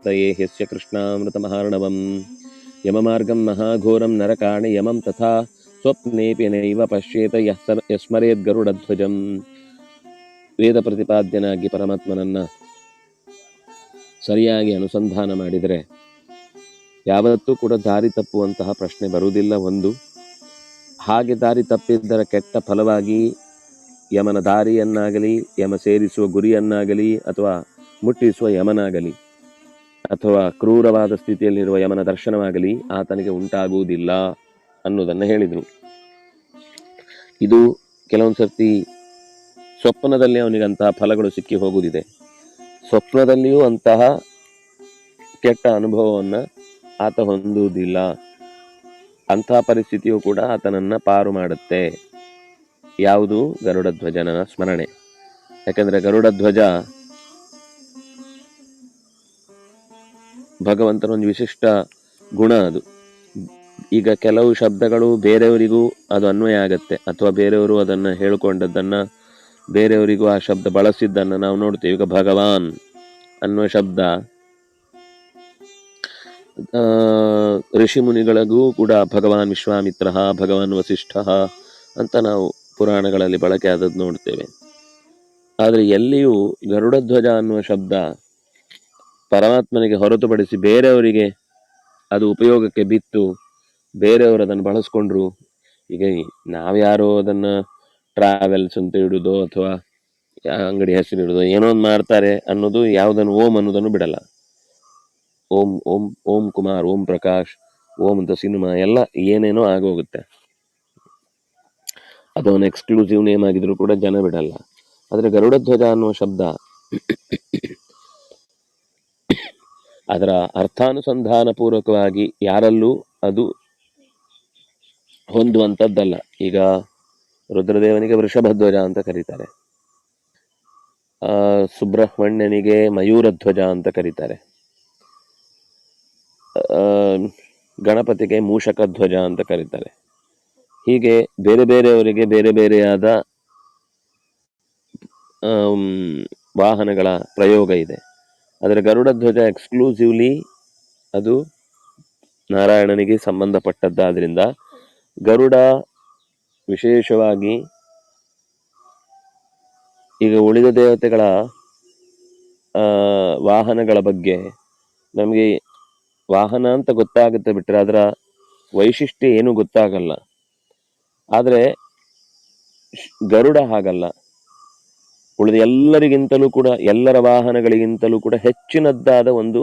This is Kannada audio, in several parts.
ಪ್ರಾಪ್ತಯೇ ಹ್ಯಸ್ಯ ಯಮ ಯಮಮಾರ್ಗಂ ಮಹಾಘೋರಂ ನರಕಾಣ ಯಮಂ ತಥಾ ಸ್ವಪ್ನೇಪಿ ನೈವ ಪಶ್ಯೇತ ಯಸ್ಮರೇದ್ ಗರುಡಧ್ವಜಂ ವೇದ ಪ್ರತಿಪಾದ್ಯನಾಗಿ ಪರಮಾತ್ಮನನ್ನ ಸರಿಯಾಗಿ ಅನುಸಂಧಾನ ಮಾಡಿದರೆ ಯಾವತ್ತೂ ಕೂಡ ದಾರಿ ತಪ್ಪುವಂತಹ ಪ್ರಶ್ನೆ ಬರುವುದಿಲ್ಲ ಒಂದು. ಹಾಗೆ ದಾರಿ ತಪ್ಪಿದ್ದರ ಕೆಟ್ಟ ಫಲವಾಗಿ ಯಮನ ದಾರಿಯನ್ನಾಗಲಿ, ಯಮ ಸೇರಿಸುವ ಗುರಿಯನ್ನಾಗಲಿ ಅಥವಾ ಮುಟ್ಟಿಸುವ ಯಮನಾಗಲಿ ಅಥವಾ ಕ್ರೂರವಾದ ಸ್ಥಿತಿಯಲ್ಲಿರುವ ಯಮನ ದರ್ಶನವಾಗಲಿ ಆತನಿಗೆ ಉಂಟಾಗುವುದಿಲ್ಲ ಅನ್ನೋದನ್ನು ಹೇಳಿದರು. ಇದು ಕೆಲವೊಂದು ಸರ್ತಿ ಸ್ವಪ್ನದಲ್ಲಿ ಅವನಿಗಂತಹ ಫಲಗಳು ಸಿಕ್ಕಿ ಹೋಗುವುದಿದೆ. ಸ್ವಪ್ನದಲ್ಲಿಯೂ ಅಂತಹ ಕೆಟ್ಟ ಅನುಭವವನ್ನು ಆತ ಹೊಂದುವುದಿಲ್ಲ. ಅಂತಹ ಪರಿಸ್ಥಿತಿಯು ಕೂಡ ಆತನನ್ನು ಪಾರು ಮಾಡುತ್ತೆ. ಯಾವುದು ಗರುಡಧ್ವಜನ ಸ್ಮರಣೆ. ಯಾಕೆಂದರೆ ಗರುಡ ಧ್ವಜ ಭಗವಂತನ ಒಂದು ವಿಶಿಷ್ಟ ಗುಣ ಅದು. ಈಗ ಕೆಲವು ಶಬ್ದಗಳು ಬೇರೆಯವರಿಗೂ ಅದು ಅನ್ವಯ ಆಗತ್ತೆ. ಅಥವಾ ಬೇರೆಯವರು ಅದನ್ನ ಹೇಳಿಕೊಂಡದ್ದನ್ನ, ಬೇರೆಯವರಿಗೂ ಆ ಶಬ್ದ ಬಳಸಿದ್ದನ್ನ ನಾವು ನೋಡ್ತೇವೆ. ಈಗ ಭಗವಾನ್ ಅನ್ನುವ ಶಬ್ದ ಋಷಿ ಮುನಿಗಳಿಗೂ ಕೂಡ ಭಗವಾನ್ ವಿಶ್ವಾಮಿತ್ರ, ಭಗವಾನ್ ವಸಿಷ್ಠ ಅಂತ ನಾವು ಪುರಾಣಗಳಲ್ಲಿ ಬಳಕೆ ಆದದ್ದು ನೋಡ್ತೇವೆ. ಆದರೆ ಎಲ್ಲಿಯೂ ಗರುಡಧ್ವಜ ಅನ್ನುವ ಶಬ್ದ ಪರಮಾತ್ಮನಿಗೆ ಹೊರತುಪಡಿಸಿ ಬೇರೆಯವರಿಗೆ ಅದು ಉಪಯೋಗಕ್ಕೆ ಬಿತ್ತು, ಬೇರೆಯವರು ಅದನ್ನು ಬಳಸ್ಕೊಂಡ್ರು ಈಗ ನಾವ್ಯಾರೋ ಅದನ್ನ ಟ್ರಾವೆಲ್ಸ್ ಅಂತ ಇಡುದೋ ಅಥವಾ ಅಂಗಡಿ ಹೆಸರು ಇಡೋದು ಏನೋ ಒಂದು ಮಾಡ್ತಾರೆ ಅನ್ನೋದು ಯಾವುದನ್ನು ಓಂ ಅನ್ನೋದನ್ನು ಬಿಡಲ್ಲ. ಓಂ ಓಂ ಓಂ ಕುಮಾರ್, ಓಂ ಪ್ರಕಾಶ್, ಓಂ ಅಂತ ಸಿನಿಮಾ ಎಲ್ಲ ಏನೇನೋ ಆಗೋಗುತ್ತೆ. ಅದೊಂದು ಎಕ್ಸ್ಕ್ಲೂಸಿವ್ ನೇಮ್ ಆಗಿದ್ರು ಕೂಡ ಜನ ಬಿಡಲ್ಲ. ಆದರೆ ಗರುಡಧ್ವಜ ಅನ್ನುವ ಶಬ್ದ ಅದರ ಅರ್ಥಾನುಸಂಧಾನಪೂರ್ವಕವಾಗಿ ಯಾರಲ್ಲೂ ಅದು ಹೊಂದುವಂಥದ್ದಲ್ಲ. ಈಗ ರುದ್ರದೇವನಿಗೆ ವೃಷಭಧ್ವಜ ಅಂತ ಕರೀತಾರೆ. ಸುಬ್ರಹ್ಮಣ್ಯನಿಗೆ ಮಯೂರಧ್ವಜ ಅಂತ ಕರೀತಾರೆ. ಗಣಪತಿಗೆ ಮೂಷಕ ಧ್ವಜ ಅಂತ ಕರೀತಾರೆ. ಹೀಗೆ ಬೇರೆ ಬೇರೆಯವರಿಗೆ ಬೇರೆ ಬೇರೆಯಾದ ವಾಹನಗಳ ಪ್ರಯೋಗ ಇದೆ. ಆದರೆ ಗರುಡ ಧ್ವಜ ಎಕ್ಸ್ಕ್ಲೂಸಿವ್ಲಿ ಅದು ನಾರಾಯಣನಿಗೆ ಸಂಬಂಧಪಟ್ಟದ್ದಾದ್ರಿಂದ ಗರುಡ ವಿಶೇಷವಾಗಿ ಈಗ ಉಳಿದ ದೇವತೆಗಳ ವಾಹನಗಳ ಬಗ್ಗೆ ನಮಗೆ ವಾಹನ ಅಂತ ಗೊತ್ತಾಗುತ್ತೆ ಬಿಟ್ಟರೆ ಅದರ ವೈಶಿಷ್ಟ್ಯ ಏನೂ ಗೊತ್ತಾಗಲ್ಲ. ಆದರೆ ಗರುಡ ಹಾಗಲ್ಲ. ಉಳಿದ ಎಲ್ಲರಿಗಿಂತಲೂ ಕೂಡ, ಎಲ್ಲರ ವಾಹನಗಳಿಗಿಂತಲೂ ಕೂಡ ಹೆಚ್ಚಿನದ್ದಾದ ಒಂದು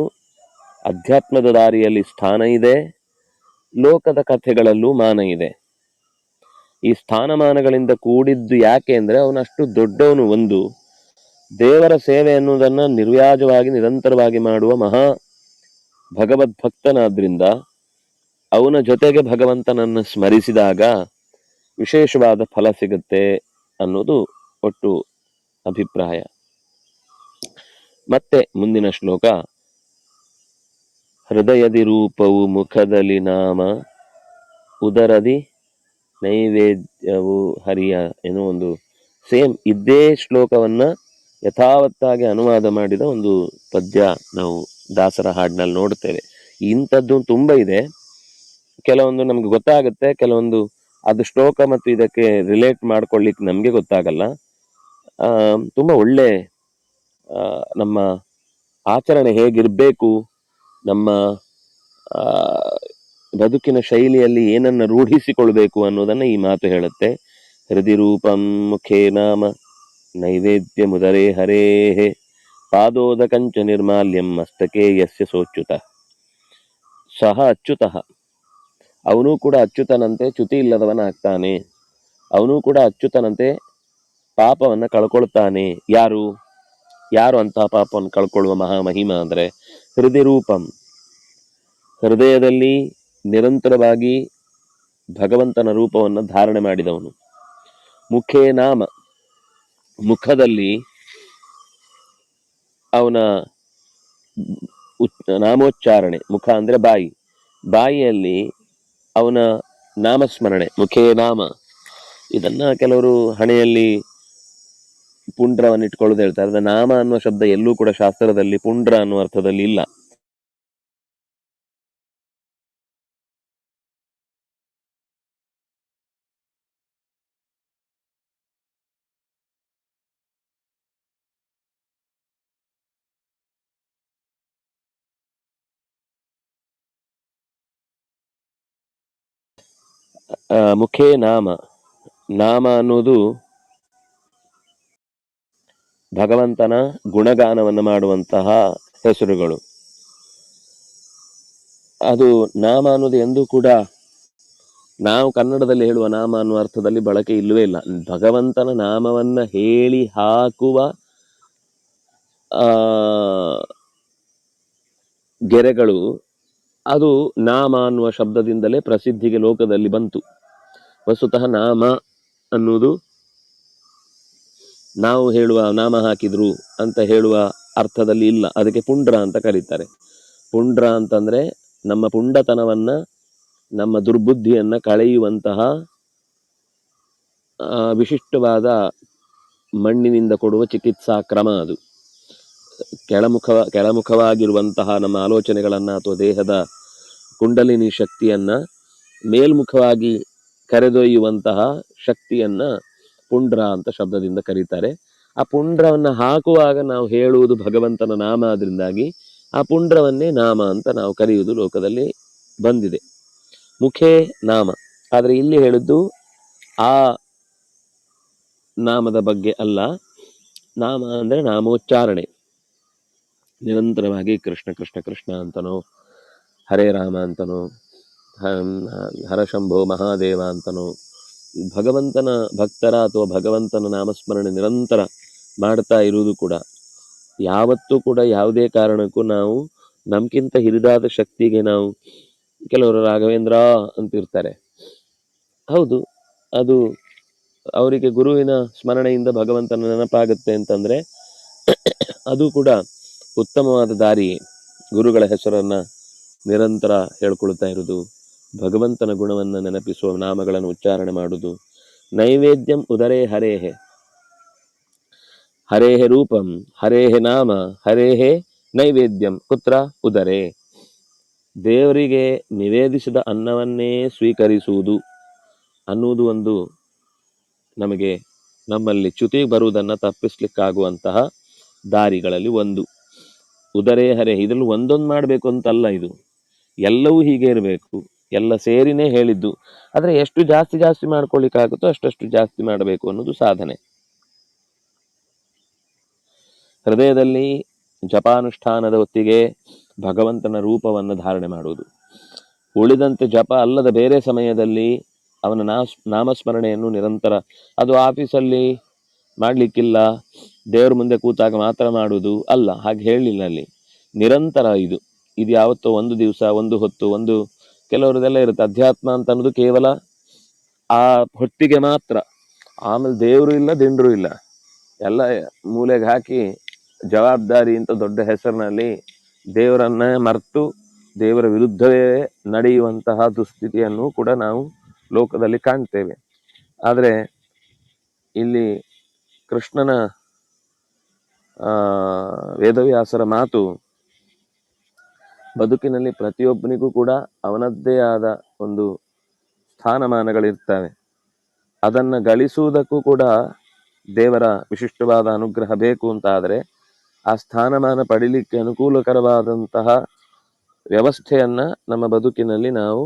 ಅಧ್ಯಾತ್ಮದ ದಾರಿಯಲ್ಲಿ ಸ್ಥಾನ ಇದೆ, ಲೋಕದ ಕಥೆಗಳಲ್ಲೂ ಮಾನ ಇದೆ. ಈ ಸ್ಥಾನಮಾನಗಳಿಂದ ಕೂಡಿದ್ದು ಯಾಕೆ ಅಂದರೆ, ಅವನಷ್ಟು ದೊಡ್ಡವನು ಒಂದು ದೇವರ ಸೇವೆ ಅನ್ನುವುದನ್ನು ನಿರ್ವ್ಯಾಜವಾಗಿ, ನಿರಂತರವಾಗಿ ಮಾಡುವ ಮಹಾ ಭಗವದ್ಭಕ್ತನಾದ್ರಿಂದ ಅವನ ಜೊತೆಗೆ ಭಗವಂತನನ್ನು ಸ್ಮರಿಸಿದಾಗ ವಿಶೇಷವಾದ ಫಲ ಸಿಗುತ್ತೆ ಅನ್ನೋದು ಒಟ್ಟು ಅಭಿಪ್ರಾಯ. ಮತ್ತೆ ಮುಂದಿನ ಶ್ಲೋಕ. ಹೃದಯದಿ ರೂಪವು ಮುಖದಲ್ಲಿ ನಾಮ, ಉದರದಿ ನೈವೇದ್ಯವು ಹರಿಯ ಏನೋ ಒಂದು ಸೇಮ್ ಇದೇ ಶ್ಲೋಕವನ್ನ ಯಥಾವತ್ತಾಗಿ ಅನುವಾದ ಮಾಡಿದ ಒಂದು ಪದ್ಯ ನಾವು ದಾಸರ ಹಾಡಿನಲ್ಲಿ ನೋಡ್ತೇವೆ. ಇಂಥದ್ದು ತುಂಬಾ ಇದೆ. ಕೆಲವೊಂದು ನಮ್ಗೆ ಗೊತ್ತಾಗುತ್ತೆ, ಕೆಲವೊಂದು ಅದು ಶ್ಲೋಕ ಮತ್ತು ಇದಕ್ಕೆ ರಿಲೇಟ್ ಮಾಡ್ಕೊಳ್ಳಿಕ್ಕೆ ನಮ್ಗೆ ಗೊತ್ತಾಗಲ್ಲ. ತುಂಬಾ ಒಳ್ಳೆ ನಮ್ಮ ಆಚರಣೆ ಹೇಗಿರಬೇಕು, ನಮ್ಮ ಬದುಕಿನ ಶೈಲಿಯಲ್ಲಿ ಏನನ್ನ ರೂಢಿಸಿಕೊಳ್ಬೇಕು ಅನ್ನೋದನ್ನ ಈ ಮಾತು ಹೇಳುತ್ತೆ. ಹೃದಯ ರೂಪಂ ಮುಖೇ ನಾಮ, ನೈವೇದ್ಯ ಮುದರೇ ಪಾದೋದ ಪಾದೋದಕಂಚ ನಿರ್ಮಾಲ್ಯಂ ಮಸ್ತಕೆ ಯಸ್ಯ ಸೋಚ್ಯುತ. ಸಹ ಅಚ್ಯುತಃ. ಅವನೂ ಕೂಡ ಅಚ್ಯುತನಂತೆ, ಚ್ಯುತಿ ಇಲ್ಲದವನಾಗ್ತಾನೆ ಅವನೂ ಕೂಡ ಅಚ್ಯುತನಂತೆ ಪಾಪವನ್ನ ಕಳ್ಕೊಳ್ತಾನೆ. ಯಾರು? ಯಾರು ಅಂತಹ ಪಾಪವನ್ನು ಕಳ್ಕೊಳ್ಳುವ ಮಹಾಮಹಿಮ ಅಂದ್ರೆ ಹೃದಯ ರೂಪಂ. ಹೃದಯದಲ್ಲಿ ನಿರಂತರವಾಗಿ ಭಗವಂತನ ರೂಪವನ್ನು ಧಾರಣೆ ಮಾಡಿದವನು. ಮುಖೇ ನಾಮ. ಮುಖದಲ್ಲಿ ಅವನ ನಾಮೋಚ್ಚಾರಣೆ, ಮುಖ ಅಂದ್ರೆ ಬಾಯಿ. ಬಾಯಿಯಲ್ಲಿ ಅವನ ನಾಮಸ್ಮರಣೆ, ಮುಖೇ ನಾಮ. ಇದನ್ನ ಕೆಲವರು ಹಣೆಯಲ್ಲಿ ಪುಂಡ್ರವನ್ನು ಇಟ್ಕೊಳ್ಳೋದು ಹೇಳ್ತಾರೆ ಆದರೆ ನಾಮ ಅನ್ನುವ ಶಬ್ದ ಎಲ್ಲೂ ಕೂಡ ಶಾಸ್ತ್ರದಲ್ಲಿ ಪುಂಡ್ರ ಅನ್ನುವ ಅರ್ಥದಲ್ಲಿ ಇಲ್ಲ. ಮುಖೇ ನಾಮ. ನಾಮ ಅನ್ನೋದು ಭಗವಂತನ ಗುಣಗಾನವನ್ನು ಮಾಡುವಂತಹ ಹೆಸರುಗಳು. ಅದು ನಾಮ ಅನ್ನೋದು ಎಂದೂ ಕೂಡ ನಾವು ಕನ್ನಡದಲ್ಲಿ ಹೇಳುವ ನಾಮ ಅನ್ನುವ ಅರ್ಥದಲ್ಲಿ ಬಳಕೆ ಇಲ್ಲವೇ ಇಲ್ಲ. ಭಗವಂತನ ನಾಮವನ್ನು ಹೇಳಿ ಹಾಕುವ ಗೆರೆಗಳು ಅದು ನಾಮ ಅನ್ನುವ ಶಬ್ದದಿಂದಲೇ ಪ್ರಸಿದ್ಧಿಗೆ ಲೋಕದಲ್ಲಿ ಬಂತು. ವಸ್ತುತಃ ನಾಮ ಅನ್ನುವುದು ನಾವು ಹೇಳುವ ನಾಮ ಹಾಕಿದ್ರು ಅಂತ ಹೇಳುವ ಅರ್ಥದಲ್ಲಿ ಇಲ್ಲ. ಅದಕ್ಕೆ ಪುಂಡ್ರ ಅಂತ ಕರೀತಾರೆ. ಪುಂಡ್ರ ಅಂತಂದ್ರೆ ನಮ್ಮ ಪುಂಡತನವನ್ನು, ನಮ್ಮ ದುರ್ಬುದ್ಧಿಯನ್ನು ಕಳೆಯುವಂತಹ ವಿಶಿಷ್ಟವಾದ ಮಣ್ಣಿನಿಂದ ಕೊಡುವ ಚಿಕಿತ್ಸಾ ಕ್ರಮ ಅದು. ಕೆಳಮುಖ, ಕೆಳಮುಖವಾಗಿರುವಂತಹ ನಮ್ಮ ಆಲೋಚನೆಗಳನ್ನು ಅಥವಾ ದೇಹದ ಕುಂಡಲಿನಿ ಶಕ್ತಿಯನ್ನ ಮೇಲ್ಮುಖವಾಗಿ ಕರೆದೊಯ್ಯುವಂತಹ ಶಕ್ತಿಯನ್ನ ಪುಂಡ್ರ ಅಂತ ಶಬ್ದದಿಂದ ಕರೀತಾರೆ. ಆ ಪುಂಡ್ರವನ್ನು ಹಾಕುವಾಗ ನಾವು ಹೇಳುವುದು ಭಗವಂತನ ನಾಮ ಅದರಿಂದಾಗಿ ಆ ಪುಂಡ್ರವನ್ನೇ ನಾಮ ಅಂತ ನಾವು ಕರೆಯುವುದು ಲೋಕದಲ್ಲಿ ಬಂದಿದೆ. ಮುಖೇ ನಾಮ. ಆದರೆ ಇಲ್ಲಿ ಹೇಳಿದ್ದು ಆ ನಾಮದ ಬಗ್ಗೆ ಅಲ್ಲ. ನಾಮ ಅಂದ್ರೆ ನಾಮೋಚ್ಚಾರಣೆ. ನಿರಂತರವಾಗಿ ಕೃಷ್ಣ ಕೃಷ್ಣ ಕೃಷ್ಣ ಅಂತನೋ, ಹರೇ ರಾಮ ಅಂತನೋ ಹರ ಹರಶಂಭೋ ಮಹಾದೇವ ಅಂತನೋ ಭಗವಂತನ ಭಕ್ತರ ಅಥವಾ ಭಗವಂತನ ನಾಮಸ್ಮರಣೆ ನಿರಂತರ ಮಾಡ್ತಾ ಇರುವುದು ಕೂಡ ಯಾವತ್ತೂ ಕೂಡ ಯಾವುದೇ ಕಾರಣಕ್ಕೂ ನಾವು ನಮ್ಗಿಂತ ಹಿರಿದಾದ ಶಕ್ತಿಗೆ ನಾವು ಕೆಲವರು ರಾಘವೇಂದ್ರ ಅಂತಿರ್ತಾರೆ. ಹೌದು, ಅದು ಅವರಿಗೆ ಗುರುವಿನ ಸ್ಮರಣೆಯಿಂದ ಭಗವಂತನ ನೆನಪಾಗುತ್ತೆ ಅಂತಂದರೆ ಅದು ಕೂಡ ಉತ್ತಮವಾದ ದಾರಿ ಗುರುಗಳ ಹೆಸರನ್ನು ನಿರಂತರ ಹೇಳ್ಕೊಳ್ತಾ ಇರುವುದು. ಭಗವಂತನ ಗುಣವನ್ನು ನೆನಪಿಸುವ ನಾಮಗಳನ್ನು ಉಚ್ಚಾರಣೆ ಮಾಡುವುದು ನೈವೇದ್ಯಂ ಉದರೇ ಹರೇಹೆ. ಹರೇಹೆ ರೂಪಂ, ಹರೇಹೆ ನಾಮ, ಹರೇಹೆ ನೈವೇದ್ಯಂ, ಪುತ್ರ ಉದರೆ. ದೇವರಿಗೆ ನಿವೇದಿಸಿದ ಅನ್ನವನ್ನೇ ಸ್ವೀಕರಿಸುವುದು ಅನ್ನುವುದು ಒಂದು ನಮಗೆ ನಮ್ಮಲ್ಲಿ ಚ್ಯುತಿ ಬರುವುದನ್ನು ತಪ್ಪಿಸ್ಲಿಕ್ಕಾಗುವಂತಹ ದಾರಿಗಳಲ್ಲಿ ಒಂದು. ಉದರೇ ಹರೇ, ಇದರಲ್ಲಿ ಒಂದೊಂದು ಮಾಡಬೇಕು ಅಂತಲ್ಲ ಇದು. ಎಲ್ಲವೂ ಹೀಗೆ ಇರಬೇಕು. ಎಲ್ಲ ಸೇರಿನೇ ಹೇಳಿದ್ದು. ಆದರೆ ಎಷ್ಟು ಜಾಸ್ತಿ ಜಾಸ್ತಿ ಮಾಡ್ಕೊಳ್ಳಿಕ್ಕಾಗುತ್ತೋ ಅಷ್ಟಷ್ಟು ಜಾಸ್ತಿ ಮಾಡಬೇಕು ಅನ್ನೋದು ಸಾಧನೆ. ಹೃದಯದಲ್ಲಿ ಜಪಾನುಷ್ಠಾನದ ಹೊತ್ತಿಗೆ ಭಗವಂತನ ರೂಪವನ್ನು ಧಾರಣೆ ಮಾಡುವುದು. ಉಳಿದಂತೆ ಜಪ ಅಲ್ಲದ ಬೇರೆ ಸಮಯದಲ್ಲಿ ಅವನ ನಾಸ್, ನಾಮಸ್ಮರಣೆಯನ್ನು ನಿರಂತರ, ಅದು ಆಫೀಸಲ್ಲಿ ಮಾಡ್ಲಿಕ್ಕಿಲ್ಲ, ದೇವ್ರ ಮುಂದೆ ಕೂತಾಗ ಮಾತ್ರ ಮಾಡುವುದು ಅಲ್ಲ, ಹಾಗೆ ಹೇಳಲಿಲ್ಲ ಅಲ್ಲಿ. ನಿರಂತರ ಇದು. ಇದು ಯಾವತ್ತೋ ಒಂದು ದಿವಸ, ಒಂದು ಹೊತ್ತು, ಒಂದು ಕೆಲವರದೆಲ್ಲ ಇರುತ್ತೆ. ಅಧ್ಯಾತ್ಮ ಅಂತ ಅನ್ನೋದು ಕೇವಲ ಆ ಹೊತ್ತಿಗೆ ಮಾತ್ರ. ಆಮೇಲೆ ದೇವರು ಇಲ್ಲ, ದಿಂಡ್ರು ಇಲ್ಲ. ಎಲ್ಲ ಮೂಲೆಗೆ ಹಾಕಿ ಜವಾಬ್ದಾರಿ ಅಂತ ದೊಡ್ಡ ಹೆಸರಿನಲ್ಲಿ ದೇವರನ್ನ ಮರೆತು ದೇವರ ವಿರುದ್ಧವೇ ನಡೆಯುವಂತಹ ದುಸ್ಥಿತಿಯನ್ನು ಕೂಡ ನಾವು ಲೋಕದಲ್ಲಿ ಕಾಣ್ತೇವೆ. ಆದರೆ ಇಲ್ಲಿ ಕೃಷ್ಣನ ವೇದವ್ಯಾಸರ ಮಾತು ಬದುಕಿನಲ್ಲಿ ಪ್ರತಿಯೊಬ್ಬನಿಗೂ ಕೂಡ ಅವನದ್ದೇ ಆದ ಒಂದು ಸ್ಥಾನಮಾನಗಳಿರ್ತವೆ ಅದನ್ನು ಗಳಿಸುವುದಕ್ಕೂ ಕೂಡ ದೇವರ ವಿಶಿಷ್ಟವಾದ ಅನುಗ್ರಹ ಬೇಕು ಅಂತ ಆದರೆ ಆ ಸ್ಥಾನಮಾನ ಪಡೀಲಿಕ್ಕೆ ಅನುಕೂಲಕರವಾದಂತಹ ವ್ಯವಸ್ಥೆಯನ್ನ ನಮ್ಮ ಬದುಕಿನಲ್ಲಿ ನಾವು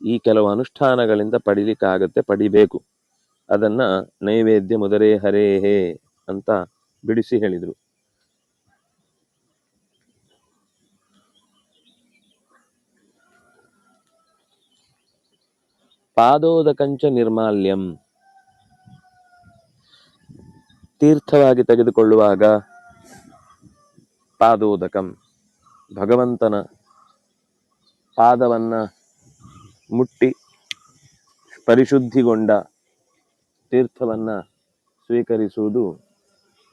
ಈ ಕೆಲವು ಅನುಷ್ಠಾನಗಳಿಂದ ಪಡಿಲಿಕ್ಕಾಗತ್ತೆ, ಪಡಿಬೇಕು. ಅದನ್ನ ನೈವೇದ್ಯ ಮುದರೇ ಹರೇ ಹೇ ಅಂತ ಬಿಡಿಸಿ ಹೇಳಿದ್ರು. ಪಾದೋದಕಂಚ ನಿರ್ಮಾಲ್ಯಂ. ತೀರ್ಥವಾಗಿ ತೆಗೆದುಕೊಳ್ಳುವಾಗ ಪಾದೋದಕಂ. ಭಗವಂತನ ಪಾದವನ್ನ ಮುಟ್ಟಿ ಪರಿಶುದ್ಧಿಗೊಂಡ ತೀರ್ಥವನ್ನ ಸ್ವೀಕರಿಸುವುದು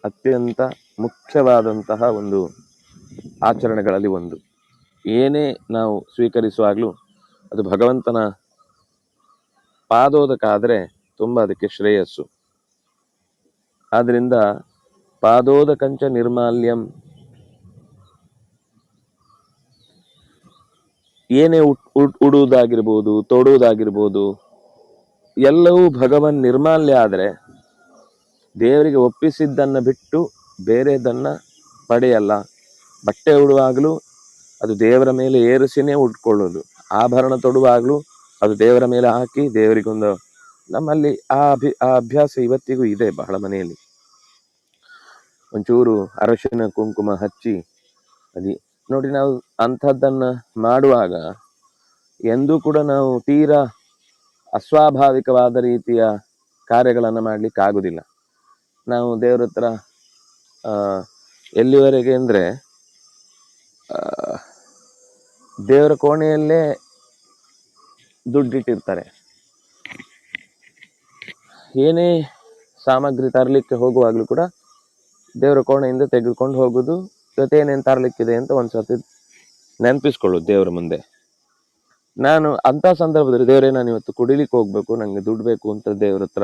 ಅತ್ಯಂತ ಮುಖ್ಯವಾದಂತಹ ಒಂದು ಆಚರಣೆಗಳಲ್ಲಿ ಒಂದು. ಏನೇ ನಾವು ಸ್ವೀಕರಿಸುವಾಗಲೂ ಅದು ಭಗವಂತನ ಪಾದೋದಕ ಆದರೆ ತುಂಬ ಅದಕ್ಕೆ ಶ್ರೇಯಸ್ಸು. ಆದ್ರಿಂದ ಪಾದೋದಕಂಚ ನಿರ್ಮಾಲ್ಯಂ. ಏನೇ ಉಡುವುದಾಗಿರ್ಬೋದು, ತೊಡುವುದಾಗಿರ್ಬೋದು, ಎಲ್ಲವೂ ಭಗವನ್ ನಿರ್ಮಾಲ್ಯ ಆದರೆ ದೇವರಿಗೆ ಒಪ್ಪಿಸಿದ್ದನ್ನ ಬಿಟ್ಟು ಬೇರೆದನ್ನ ಪಡೆಯಲ್ಲ. ಬಟ್ಟೆ ಉಡುವಾಗಲೂ ಅದು ದೇವರ ಮೇಲೆ ಏರಿಸಿನೇ ಉಟ್ಕೊಳ್ಳೋದು. ಆಭರಣ ತೊಡುವಾಗಲೂ ಅದು ದೇವರ ಮೇಲೆ ಹಾಕಿ ದೇವರಿಗೊಂದು ನಮ್ಮಲ್ಲಿ ಆ ಅಭಿ, ಆ ಅಭ್ಯಾಸ ಇವತ್ತಿಗೂ ಇದೆ ಬಹಳ ಮನೆಯಲ್ಲಿ. ಒಂಚೂರು ಅರಶಿನ ಕುಂಕುಮ ಹಚ್ಚಿ ಅದಿ ನೋಡಿ ನಾವು ಅಂಥದ್ದನ್ನು ಮಾಡುವಾಗ ಎಂದೂ ಕೂಡ ನಾವು ತೀರಾ ಅಸ್ವಾಭಾವಿಕವಾದ ರೀತಿಯ ಕಾರ್ಯಗಳನ್ನು ಮಾಡಲಿಕ್ಕೆ ಆಗುದಿಲ್ಲ. ನಾವು ದೇವ್ರ ಹತ್ರ ಎಲ್ಲಿವರೆಗೆ ಅಂದ್ರೆ ದೇವರ ಕೋಣೆಯಲ್ಲೇ ದುಡ್ಡಿಟ್ಟಿರ್ತಾರೆ. ಏನೇ ಸಾಮಗ್ರಿ ತರಲಿಕ್ಕೆ ಹೋಗುವಾಗಲೂ ಕೂಡ ದೇವರ ಕೋಣೆಯಿಂದ ತೆಗೆದುಕೊಂಡು ಹೋಗುವುದು ಜೊತೆ ಏನೇನು ತರಲಿಕ್ಕಿದೆ ಅಂತ ಒಂದ್ಸರ್ತಿ ನೆನಪಿಸ್ಕೊಳ್ಳೋದು ದೇವರ ಮುಂದೆ. ನಾನು ಅಂತ ಸಂದರ್ಭದಲ್ಲಿ ದೇವರೇ, ನಾನು ಇವತ್ತು ಕುಡಿಲಿಕ್ಕೆ ಹೋಗ್ಬೇಕು ನನಗೆ ದುಡ್ಡು ಬೇಕು ಅಂತ ದೇವ್ರ ಹತ್ರ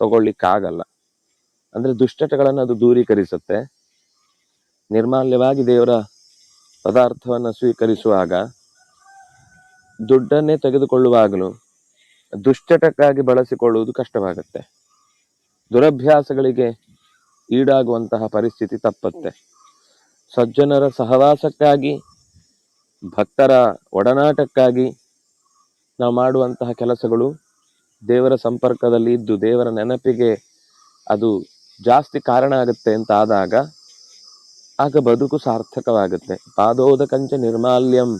ತಗೊಳ್ಲಿಕ್ಕೆ ಆಗಲ್ಲ ಅಂದ್ರೆ ದುಷ್ಟತೆಗಳನ್ನು ಅದು ದೂರೀಕರಿಸುತ್ತೆ. ನಿರ್ಮಾಲ್ಯವಾಗಿ ದೇವರ ಪದಾರ್ಥವನ್ನು ಸ್ವೀಕರಿಸುವಾಗ ದುಡ್ಡನ್ನೇ ತೆಗೆದುಕೊಳ್ಳುವಾಗಲೂ ದುಶ್ಚಟಕ್ಕಾಗಿ ಬಳಸಿಕೊಳ್ಳುವುದು ಕಷ್ಟವಾಗುತ್ತೆ. ದುರಭ್ಯಾಸಗಳಿಗೆ ಈಡಾಗುವಂತಹ ಪರಿಸ್ಥಿತಿ ತಪ್ಪತ್ತೆ. ಸಜ್ಜನರ ಸಹವಾಸಕ್ಕಾಗಿ, ಭಕ್ತರ ಒಡನಾಟಕ್ಕಾಗಿ ನಾವು ಮಾಡುವಂತಹ ಕೆಲಸಗಳು ದೇವರ ಸಂಪರ್ಕದಲ್ಲಿ ಇದ್ದು ದೇವರ ನೆನಪಿಗೆ ಅದು ಜಾಸ್ತಿ ಕಾರಣ ಆಗುತ್ತೆ ಅಂತ ಆದಾಗ ಆಗ ಬದುಕು ಸಾರ್ಥಕವಾಗುತ್ತೆ. ಪಾದೋದಕಂಚ ನಿರ್ಮಾಲ್ಯಂ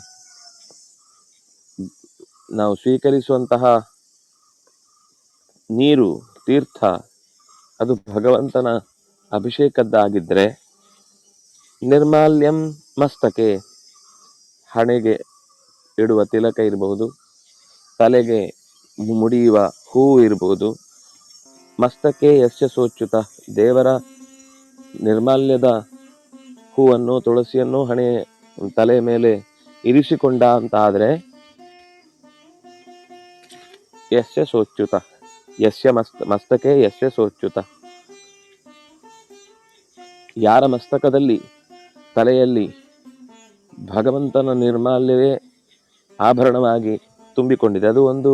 ನಾವು ಸ್ವೀಕರಿಸುವಂತಹ ನೀರು, ತೀರ್ಥ, ಅದು ಭಗವಂತನ ಅಭಿಷೇಕದ್ದಾಗಿದ್ರೆ ನಿರ್ಮಾಲ್ಯಂ ಮಸ್ತಕೆ, ಹಣೆಗೆ ಇಡುವ ತಿಲಕ ಇರಬಹುದು, ತಲೆಗೆ ಮುಡಿಯುವ ಹೂ ಇರಬಹುದು, ಮಸ್ತಕೆ ಯಶ ಸೋಚ್ಯುತ, ದೇವರ ನಿರ್ಮಾಲ್ಯದ ಹೂವನ್ನು, ತುಳಸಿಯನ್ನು ಹಣೆ ತಲೆ ಮೇಲೆ ಇರಿಸಿಕೊಂಡ ಅಂತಾದರೆ ಯಸ್ಯ ಸೋಚ್ಯುತ. ಯಸ್ಯ ಮಸ್ತ, ಮಸ್ತಕೆ ಯಸ್ಯ ಸೋಚ್ಯುತ. ಯಾರ ಮಸ್ತಕದಲ್ಲಿ? ತಲೆಯಲ್ಲಿ ಭಗವಂತನ ನಿರ್ಮಾಲ್ಯವೇ ಆಭರಣವಾಗಿ ತುಂಬಿಕೊಂಡಿದೆ. ಅದು ಒಂದು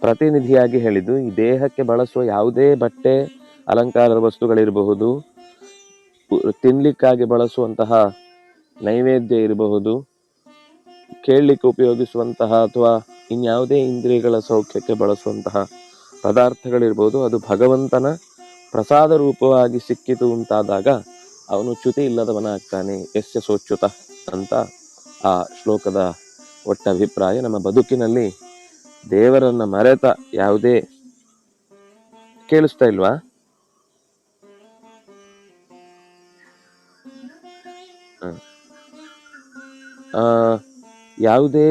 ಪ್ರತಿನಿಧಿಯಾಗಿ ಹೇಳಿದ್ದು, ಈ ದೇಹಕ್ಕೆ ಬಳಸುವ ಯಾವುದೇ ಬಟ್ಟೆ, ಅಲಂಕಾರದ ವಸ್ತುಗಳಿರಬಹುದು ತಿನ್ನಲಿಕ್ಕಾಗಿ ಬಳಸುವಂತಹ ನೈವೇದ್ಯ ಇರಬಹುದು, ಕೇಳಲಿಕ್ಕೆ ಉಪಯೋಗಿಸುವಂತಹ ಅಥವಾ ಇನ್ಯಾವುದೇ ಇಂದ್ರಿಯಗಳ ಸೌಖ್ಯಕ್ಕೆ ಬಳಸುವಂತಹ ಪದಾರ್ಥಗಳಿರ್ಬೋದು, ಅದು ಭಗವಂತನ ಪ್ರಸಾದ ರೂಪವಾಗಿ ಸಿಕ್ಕಿತು ಅಂತಾದಾಗ ಅವನು ಚ್ಯುತಿ ಇಲ್ಲದವನಾಗ್ತಾನೆ. ಎಸ್ಯ ಸೋಚ್ಯುತ ಅಂತ ಆ ಶ್ಲೋಕದ ಒಟ್ಟ ಅಭಿಪ್ರಾಯ. ನಮ್ಮ ಬದುಕಿನಲ್ಲಿ ದೇವರನ್ನ ಮರೆತ ಯಾವುದೇ ಕೇಳಿಸ್ತಾ ಇಲ್ವಾ? ಯಾವುದೇ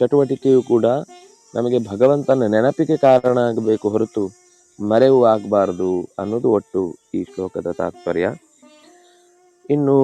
ಚಟುವಟಿಕೆಯು ಕೂಡ ನಮಗೆ ಭಗವಂತನ ನೆನಪಿಗೆ ಕಾರಣ ಆಗಬೇಕು ಹೊರತು ಮರೆವು ಆಗಬಾರದು ಅನ್ನೋದು ಒಟ್ಟು ಈ ಶ್ಲೋಕದ ತಾತ್ಪರ್ಯ. ಇನ್ನು